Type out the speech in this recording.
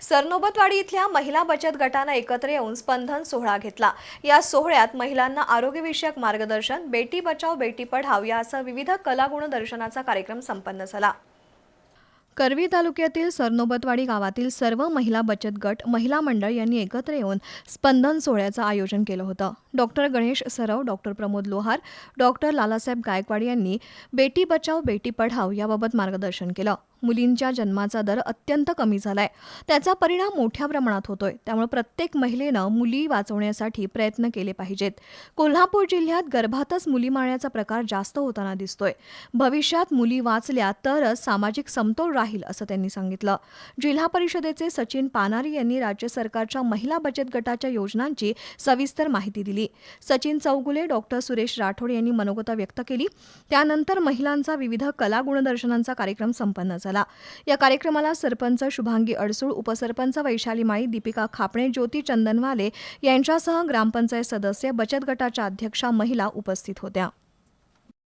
सरनोबतवाडी इथल्या महिला बचत गटानं एकत्र येऊन स्पंदन सोहळा घेतला. या सोहळ्यात महिलांना आरोग्यविषयक मार्गदर्शन बेटी बचाव बेटी पढाव यासह विविध कलागुण दर्शनाचा कार्यक्रम संपन्न झाला. करवी तालुक्यातील सरनोबतवाडी गावातील सर्व महिला बचत गट महिला मंडळ यांनी एकत्र येऊन स्पंदन सोहळ्याचं आयोजन केलं होतं. Doctor Ganesh Sarav doctor Pramod Lohar doctor Lalasaheb Gaikwad यांनी बेटी बचाव बेटी पढाव याबाबत मार्गदर्शन केलं. मुलींच्या जन्माचा दर अत्यंत कमी झालाय. त्याचा परिणाम मोठ्या प्रमाणात होतोय. त्यामुळे प्रत्येक महिलेनं मुली वाचवण्यासाठी प्रयत्न केले पाहिजेत. कोल्हापूर जिल्ह्यात गर्भातच मुली मारण्याचा प्रकार जास्त होताना दिसतोय. भविष्यात मुली वाचल्या तरच सामाजिक समतोल राहील असं त्यांनी सांगितलं. जिल्हा परिषदेचे सचिन पानारी यांनी राज्य सरकारच्या महिला बचत गटाच्या योजनांची सविस्तर माहिती दिली. सचिन चौगुले डॉक्टर सुरेश राठोड यांनी मनोगता व्यक्त केली. त्यानंतर महिलांचा विविध कला गुणदर्शनांचा कार्यक्रम संपन्न झाला. या कार्यक्रमाला सरपंच शुभांगी अडसूळ उपसरपंच वैशाली माई दीपिका खापणे ज्योती चंदनवाले यांच्यासह ग्रामपंचायत सदस्य बचत गटाच्या अध्यक्षा महिला उपस्थित होत्या.